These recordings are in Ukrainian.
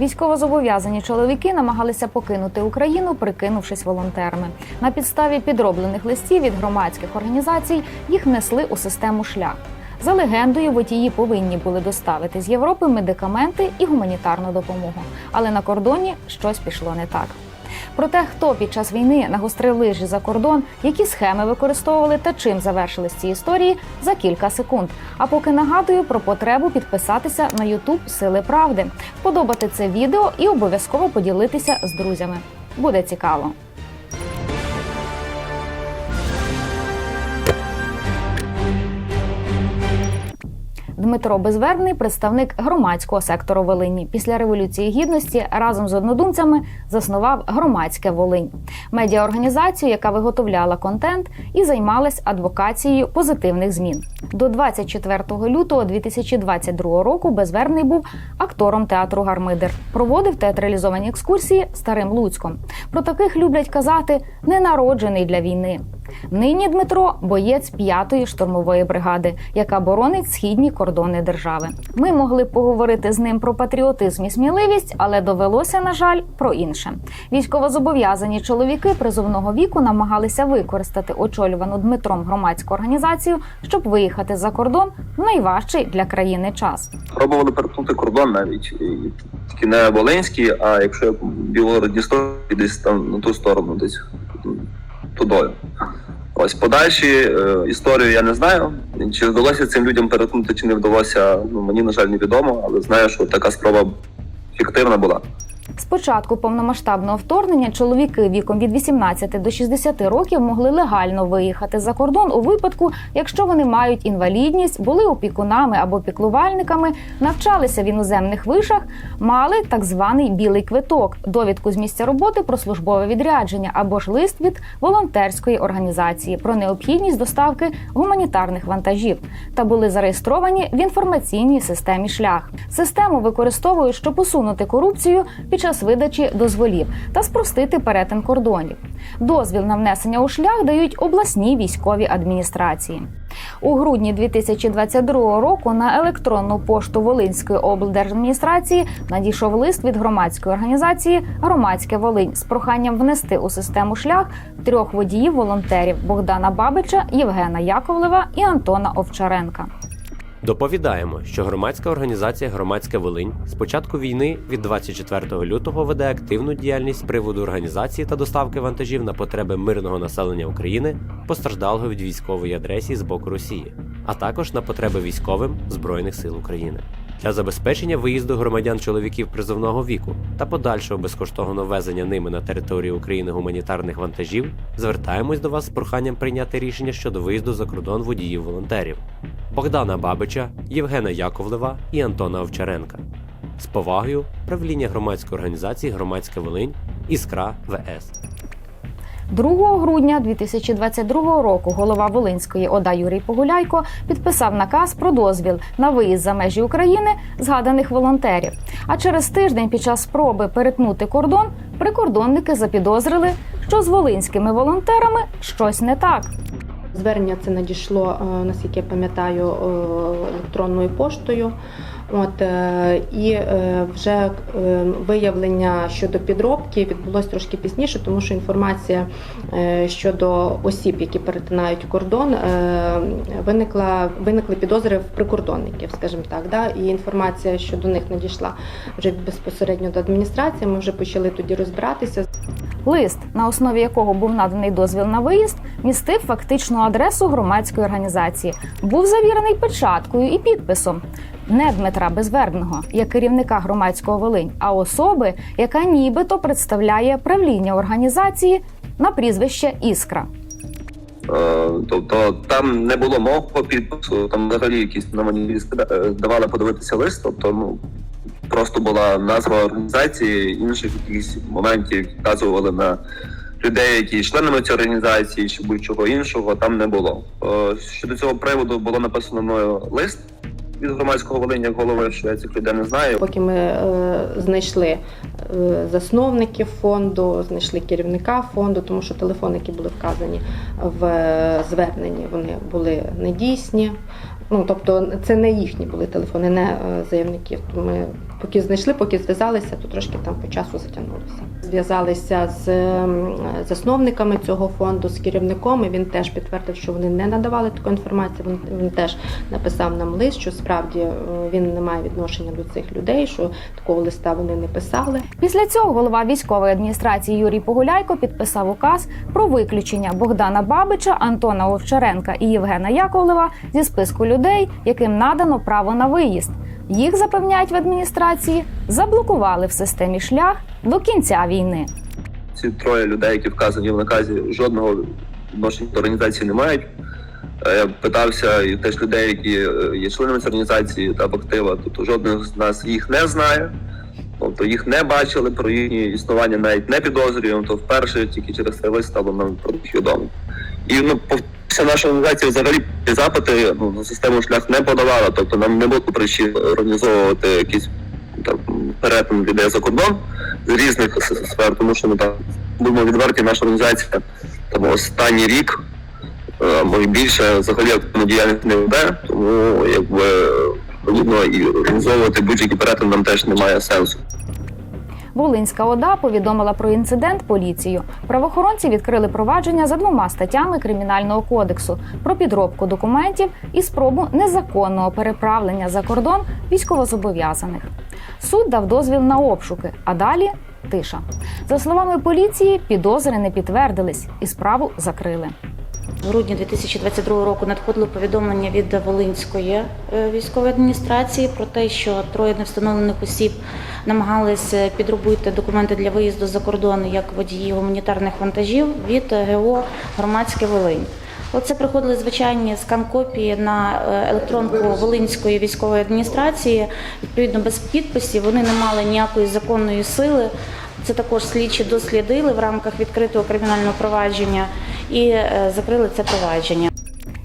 Військовозобов'язані чоловіки намагалися покинути Україну, прикинувшись волонтерами. На підставі підроблених листів від громадських організацій їх внесли у систему шлях. За легендою, водії повинні були доставити з Європи медикаменти і гуманітарну допомогу. Але на кордоні щось пішло не так. Про те, хто під час війни нагострив лижі за кордон, які схеми використовували та чим завершились ці історії за кілька секунд. А поки нагадую про потребу підписатися на YouTube Сили Правди, вподобати це відео і обов'язково поділитися з друзями. Буде цікаво. Дмитро Безвербний, представник громадського сектору Волині. Після революції гідності разом з однодумцями заснував громадське Волинь, медіаорганізацію, яка виготовляла контент і займалась адвокацією позитивних змін. До 24 лютого 2022 року Безвербний був актором театру Гармидер. Проводив театралізовані екскурсії старим Луцьком. Про таких люблять казати ненароджений для війни. Нині Дмитро боєць п'ятої штурмової бригади, яка боронить східні кордони держави. Ми могли поговорити з ним про патріотизм і сміливість, але довелося, на жаль, про інше. Військовозобов'язані чоловіки призовного віку намагалися використати очолювану Дмитром громадську організацію, щоб виїхати за кордон в найважчий для країни час. Пробували перетнути кордон навіть і тільки не Волинський, а якщо Білгород десь там на ту сторону, десь тудою. Ось подальші е, історію я не знаю. Чи вдалося цим людям перетнути, чи не вдалося, ну мені на жаль невідомо, але знаю, що така спроба фіктивна була. З початку повномасштабного вторгнення чоловіки віком від 18 до 60 років могли легально виїхати за кордон у випадку, якщо вони мають інвалідність, були опікунами або піклувальниками, навчалися в іноземних вишах, мали так званий білий квиток, довідку з місця роботи про службове відрядження або ж лист від волонтерської організації про необхідність доставки гуманітарних вантажів та були зареєстровані в інформаційній системі шлях. Систему використовують, щоб усунути корупцію під час видачі дозволів та спростити перетин кордонів. Дозвіл на внесення у шлях дають обласні військові адміністрації. У грудні 2022 року на електронну пошту Волинської облдержадміністрації надійшов лист від громадської організації Громадське Волинь з проханням внести у систему шлях трьох водіїв-волонтерів Богдана Бабича, Євгена Яковлева і Антона Овчаренка. Доповідаємо, що громадська організація Громадська Волинь з початку війни від 24 лютого веде активну діяльність з приводу організації та доставки вантажів на потреби мирного населення України, постраждалого від військової адресії з боку Росії, а також на потреби військовим Збройних сил України. Для забезпечення виїзду громадян чоловіків призовного віку та подальшого безкоштовного везення ними на територію України гуманітарних вантажів звертаємось до вас з проханням прийняти рішення щодо виїзду за кордон водіїв-волонтерів Богдана Бабича, Євгена Яковлева і Антона Овчаренка. З повагою правління громадської організації Громадська Волинь Іскра ВС. 2 грудня 2022 року голова Волинської ОДА Юрій Погуляйко підписав наказ про дозвіл на виїзд за межі України згаданих волонтерів. А через тиждень під час спроби перетнути кордон прикордонники запідозрили, що з волинськими волонтерами щось не так. Звернення це надійшло, е, наскільки я пам'ятаю, е, електронною поштою. От е, і е, вже е, виявлення щодо підробки відбулось трошки пізніше, тому що інформація щодо осіб, які перетинають кордон, виникла виникли підозри в прикордонників, скажімо так. Да? І інформація щодо них надійшла вже безпосередньо до адміністрації. Ми вже почали тоді розбиратися. Лист, на основі якого був наданий дозвіл на виїзд, містив фактичну адресу громадської організації. Був завірений печаткою і підписом не Дмитра Безвербного, як керівника громадського Волинь, а особи, яка нібито представляє правління організації на прізвище Іскра. Е, Тобто там не було мого підпису, там взагалі якісь на мені е, давали подивитися лист. Тобто, ну просто була назва організації, інших якихось моментів вказували на людей, які членами цієї організації, чи будь-чого іншого там не було. Е, Щодо цього приводу було написано мною лист від громадського волиння голови, що я цих людей не знаю. Поки ми е, знайшли е, засновників фонду, знайшли керівника фонду, тому що телефони, які були вказані в е, зверненні, вони були недійсні. Ну тобто, це не їхні були телефони, не е, заявників. Ми Поки знайшли, поки зв'язалися, то трошки там по часу затягнулося. Зв'язалися з засновниками цього фонду, з керівником. і Він теж підтвердив, що вони не надавали таку інформацію. Він, він теж написав нам лист, що справді е, він не має відношення до цих людей, що такого листа вони не писали. Після цього голова військової адміністрації Юрій Погуляйко підписав указ про виключення Богдана Бабича, Антона Овчаренка і Євгена Яковлева зі списку людей, яким надано право на виїзд. Їх запевняють в адміністрації, заблокували в системі шлях до кінця війни. Ці троє людей, які вказані в наказі, жодного відношення до організації не мають. Е, Я питався і теж людей, які е, є членами організації та актива, тобто жоден з нас їх не знає. Тобто їх не бачили, про їхнє існування навіть не підозрюємо, то вперше тільки через цей лист стало нам про відомо. І ну, вся наша організація взагалі запити ну, систему шлях не подавала, тобто нам не було причин організовувати якісь там перетин людей за кордон з різних сфер, тому що ми там будемо відверті, наша організація там останній рік, може більше взагалі активну діяльність не веде, тому якби відповідно і організовувати будь-який перетин нам теж немає сенсу. Волинська ОДА повідомила про інцидент поліцію. Правоохоронці відкрили провадження за двома статтями кримінального кодексу про підробку документів і спробу незаконного переправлення за кордон військовозобов'язаних. Суд дав дозвіл на обшуки, а далі тиша. За словами поліції, підозри не підтвердились і справу закрили. Грудні 2022 року надходило повідомлення від Волинської е, військової адміністрації про те, що троє невстановлених осіб намагалися підробити документи для виїзду за кордон як водії гуманітарних вантажів від ГО Громадське Волинь. Оце приходили звичайні скан-копії на е, електронку Волинської військової адміністрації. Відповідно, без підписів вони не мали ніякої законної сили. Це також слідчі дослідили в рамках відкритого кримінального провадження і е, закрили це провадження.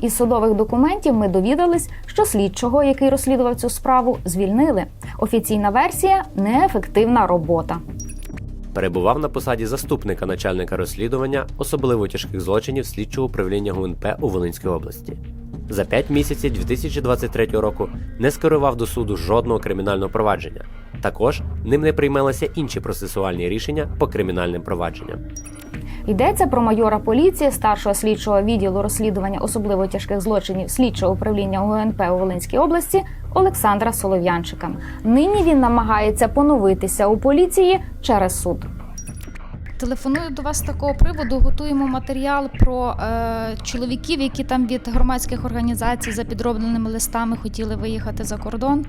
Із судових документів ми довідались, що слідчого, який розслідував цю справу, звільнили. Офіційна версія неефективна робота. Перебував на посаді заступника начальника розслідування особливо тяжких злочинів слідчого управління ГУНП у Волинській області. За п'ять місяців 2023 року не скерував до суду жодного кримінального провадження. Також ним не приймалися інші процесуальні рішення по кримінальним провадженням. Йдеться про майора поліції, старшого слідчого відділу розслідування особливо тяжких злочинів слідчого управління УНП у Волинській області Олександра Солов'янчика. Нині він намагається поновитися у поліції через суд. Телефоную до вас з такого приводу. Готуємо матеріал про е, чоловіків, які там від громадських організацій за підробленими листами хотіли виїхати за кордон.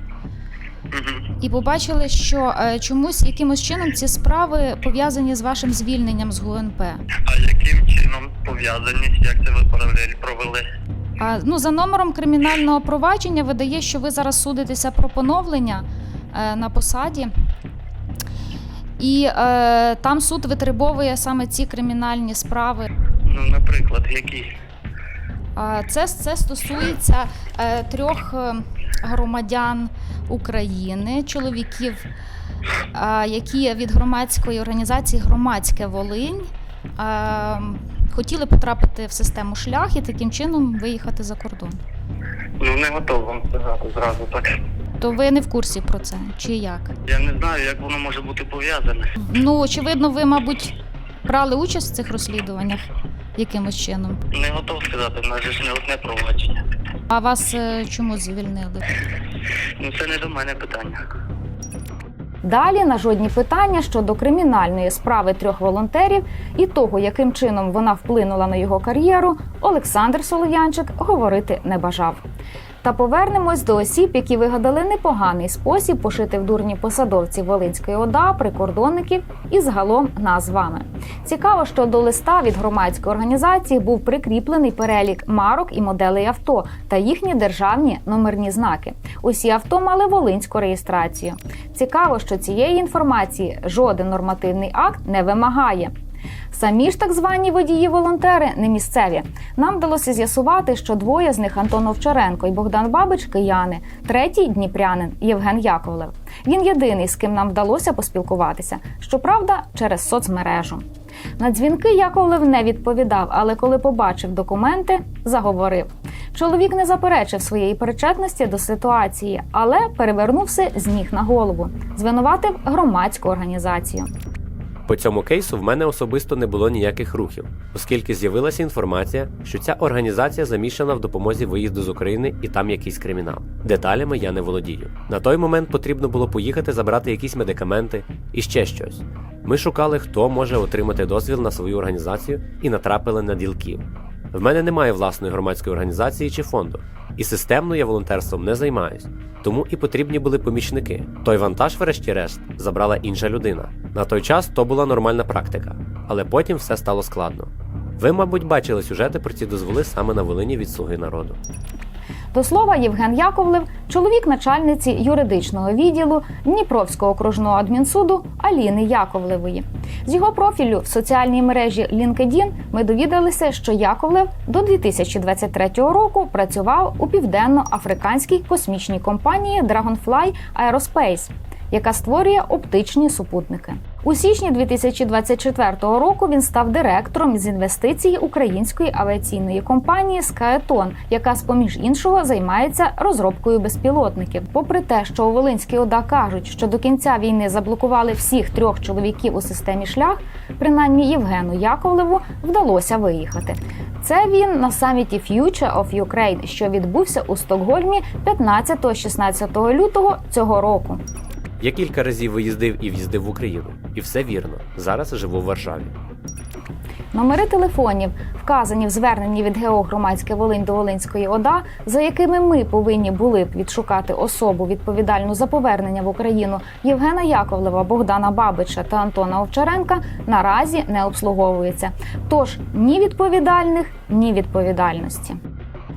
І побачили, що е, чомусь якимось чином ці справи пов'язані з вашим звільненням з ГУНП. А яким чином пов'язані? Як це ви паралель провели? А ну за номером кримінального провадження видає, що ви зараз судитеся про поновлення е, на посаді. І е, там суд витребовує саме ці кримінальні справи. Ну, наприклад, які? А, Це, це стосується е, трьох е, громадян України, чоловіків, які від громадської організації Громадське Волинь хотіли потрапити в систему шлях і таким чином виїхати за кордон. Ну не готов вам сказати зразу так. То ви не в курсі про це, чи як? Я не знаю, як воно може бути пов'язане. Ну, очевидно, ви, мабуть, брали участь в цих розслідуваннях якимось чином. Не готов сказати, в нас же ж не одне провадження. А вас е, чому звільнили? Ну це не до мене питання. Далі на жодні питання щодо кримінальної справи трьох волонтерів і того, яким чином вона вплинула на його кар'єру, Олександр Солов'янчик говорити не бажав. Та повернемось до осіб, які вигадали непоганий спосіб пошити в дурні посадовці Волинської ОДА, прикордонників і загалом нас з вами. Цікаво, що до листа від громадської організації був прикріплений перелік марок і моделей авто та їхні державні номерні знаки. Усі авто мали волинську реєстрацію. Цікаво, що цієї інформації жоден нормативний акт не вимагає. Самі ж так звані водії-волонтери не місцеві. Нам вдалося з'ясувати, що двоє з них Антон Овчаренко і Богдан Бабич кияни, третій дніпрянин Євген Яковлев. Він єдиний, з ким нам вдалося поспілкуватися, щоправда, через соцмережу. На дзвінки Яковлев не відповідав, але коли побачив документи, заговорив. Чоловік не заперечив своєї причетності до ситуації, але перевернув все з ніг на голову, звинуватив громадську організацію. По цьому кейсу в мене особисто не було ніяких рухів, оскільки з'явилася інформація, що ця організація замішана в допомозі виїзду з України і там якийсь кримінал. Деталями я не володію. На той момент потрібно було поїхати забрати якісь медикаменти і ще щось. Ми шукали, хто може отримати дозвіл на свою організацію і натрапили на ділків. В мене немає власної громадської організації чи фонду, і системно я волонтерством не займаюсь. Тому і потрібні були помічники. Той вантаж, врешті-решт, забрала інша людина. На той час то була нормальна практика, але потім все стало складно. Ви, мабуть, бачили сюжети про ці дозволи саме на Волині від Слуги народу. До слова, Євген Яковлев, чоловік начальниці юридичного відділу Дніпровського окружного адмінсуду Аліни Яковлевої. З його профілю в соціальній мережі LinkedIn ми довідалися, що Яковлев до 2023 року працював у південно-африканській космічній компанії Dragonfly Aerospace, яка створює оптичні супутники. У січні 2024 року він став директором з інвестицій української авіаційної компанії Скаетон, яка з поміж іншого займається розробкою безпілотників. Попри те, що у Волинській ОДА кажуть, що до кінця війни заблокували всіх трьох чоловіків у системі шлях, принаймні Євгену Яковлеву вдалося виїхати. Це він на саміті Future of Ukraine, що відбувся у Стокгольмі 15-16 лютого цього року. Я кілька разів виїздив і в'їздив в Україну, і все вірно. Зараз живу в Варшаві. Номери телефонів, вказані в зверненні від ГО Громадське Волинь до Волинської ОДА, за якими ми повинні були б відшукати особу відповідальну за повернення в Україну Євгена Яковлева, Богдана Бабича та Антона Овчаренка, наразі не обслуговується. Тож ні відповідальних, ні відповідальності.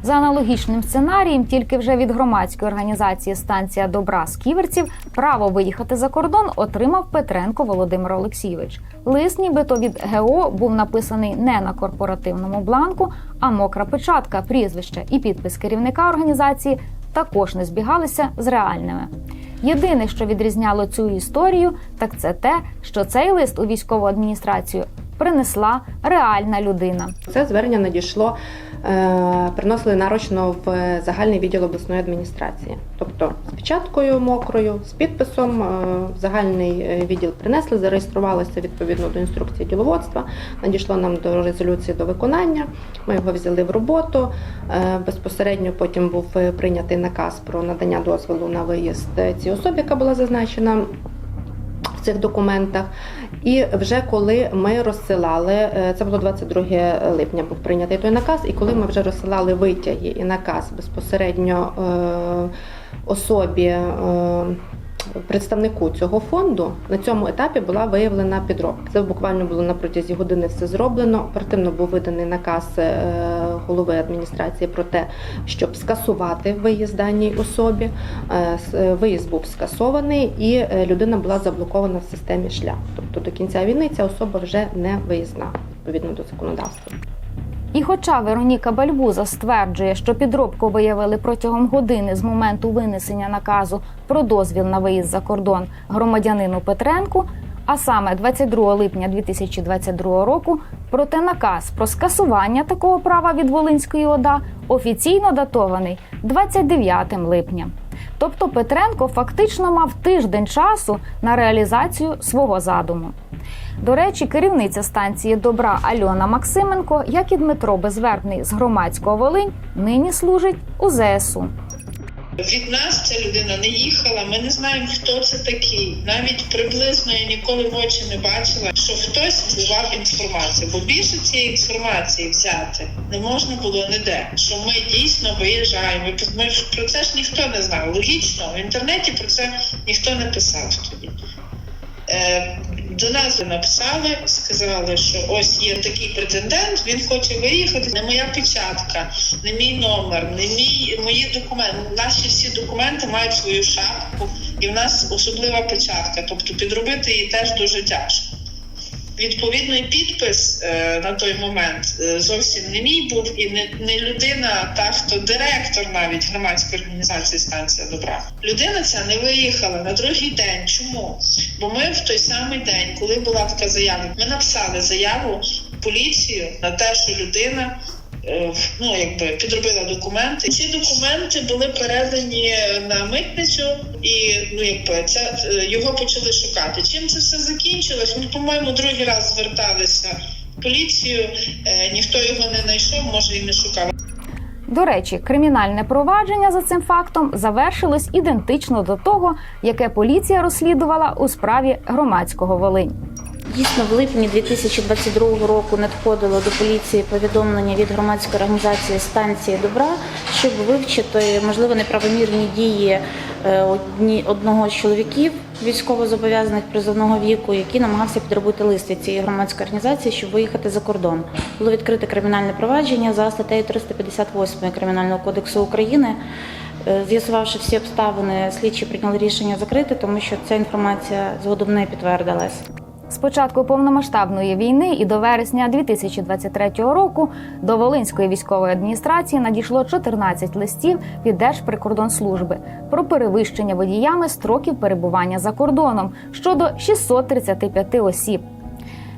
За аналогічним сценарієм, тільки вже від громадської організації Станція добра з ківерців право виїхати за кордон отримав Петренко Володимир Олексійович. Лист, нібито від ГО, був написаний не на корпоративному бланку, а мокра печатка, прізвище і підпис керівника організації також не збігалися з реальними. Єдине, що відрізняло цю історію, так це те, що цей лист у військову адміністрацію принесла реальна людина. Це звернення надійшло, приносили нарочно в загальний відділ обласної адміністрації. Тобто з печаткою мокрою, з підписом е, в загальний е, відділ принесли, зареєструвалося відповідно до інструкції діловодства. Надійшло нам до резолюції до виконання. Ми його взяли в роботу. Е, Безпосередньо потім був е, прийнятий наказ про надання дозволу на виїзд е, цій особі, яка була зазначена цих документах. І вже коли ми розсилали, е, це було 22 липня, був прийнятий той наказ, і коли ми вже розсилали витяги і наказ безпосередньо е, особі. Представнику цього фонду на цьому етапі була виявлена підробка. Це буквально було на протязі години все зроблено. Оперативно був виданий наказ е, голови адміністрації про те, щоб скасувати виїзд даній особі. Е, е, Виїзд був скасований, і людина була заблокована в системі шлях. Тобто до кінця війни ця особа вже не виїзна відповідно до законодавства. І хоча Вероніка Бальбуза стверджує, що підробку виявили протягом години з моменту винесення наказу про дозвіл на виїзд за кордон громадянину Петренку, а саме 22 липня 2022 року, проте наказ про скасування такого права від Волинської ОДА офіційно датований 29 липня. Тобто Петренко фактично мав тиждень часу на реалізацію свого задуму. До речі, керівниця станції добра Альона Максименко, як і Дмитро Безвербний з громадського Волинь, нині служить у ЗСУ. Від нас ця людина не їхала. Ми не знаємо, хто це такий. Навіть приблизно я ніколи в очі не бачила, що хтось впливав інформацію. Бо більше цієї інформації взяти не можна було ніде. Що ми дійсно виїжджаємо. Ми про це ж ніхто не знав. Логічно в інтернеті про це ніхто не писав тоді. До нас написали, сказали, що ось є такий претендент, він хоче виїхати. Не моя печатка, не мій номер, не мій мої документи. Наші всі документи мають свою шапку, і в нас особлива печатка. Тобто підробити її теж дуже тяжко. Відповідний підпис е, на той момент е, зовсім не мій був і не, не людина, та хто директор навіть громадської організації станція добра. Людина ця не виїхала на другий день. Чому? Бо ми в той самий день, коли була така заява, ми написали заяву поліцію на те, що людина ну якби підробила документи. Ці документи були передані на митницю, і ну якби це е, його почали шукати. Чим це все закінчилось? Ми, по-моєму, другий раз зверталися в поліцію. е, Ніхто його не знайшов, може і не шукав. До речі, кримінальне провадження за цим фактом завершилось ідентично до того, яке поліція розслідувала у справі громадського Волинь. Дійсно, в липні 2022 року надходило до поліції повідомлення від громадської організації станції добра, щоб вивчити можливо неправомірні дії е, одні одного з чоловіків військовозобов'язаних призовного віку, який намагався підробити лист цієї громадської організації, щоб виїхати за кордон. Було відкрите кримінальне провадження за статтею 358 Кримінального кодексу України. Е, З'ясувавши всі обставини, слідчі прийняли рішення закрити, тому що ця інформація згодом не підтвердилась. З початку повномасштабної війни і до вересня 2023 року до Волинської військової адміністрації надійшло 14 листів від Держприкордонслужби про перевищення водіями строків перебування за кордоном щодо 635 осіб.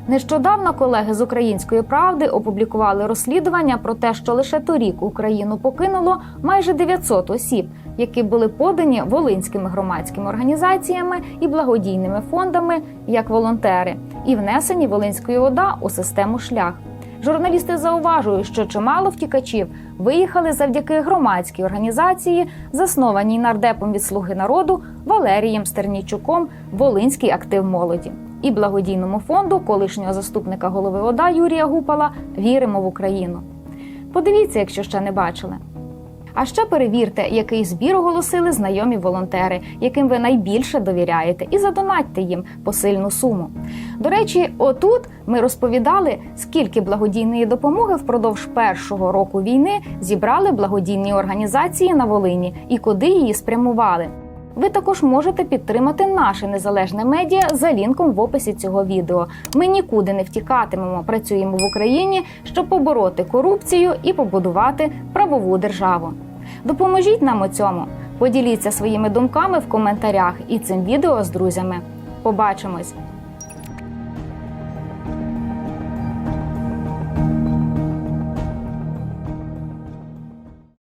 Нещодавно колеги з української правди опублікували розслідування про те, що лише торік Україну покинуло майже 900 осіб, які були подані волинськими громадськими організаціями і благодійними фондами як волонтери, і внесені Волинською ОДА у систему шлях. Журналісти зауважують, що чимало втікачів виїхали завдяки громадській організації, заснованій нардепом від Слуги народу Валерієм Стернійчуком Волинський актив молоді і благодійному фонду колишнього заступника голови ОДА Юрія Гупала Віримо в Україну. Подивіться, якщо ще не бачили. А ще перевірте, який збір оголосили знайомі волонтери, яким ви найбільше довіряєте, і задонатьте їм посильну суму. До речі, отут ми розповідали, скільки благодійної допомоги впродовж першого року війни зібрали благодійні організації на Волині і куди її спрямували. Ви також можете підтримати наше незалежне медіа за лінком в описі цього відео. Ми нікуди не втікатимемо, працюємо в Україні, щоб побороти корупцію і побудувати правову державу. Допоможіть нам у цьому. Поділіться своїми думками в коментарях і цим відео з друзями. Побачимось!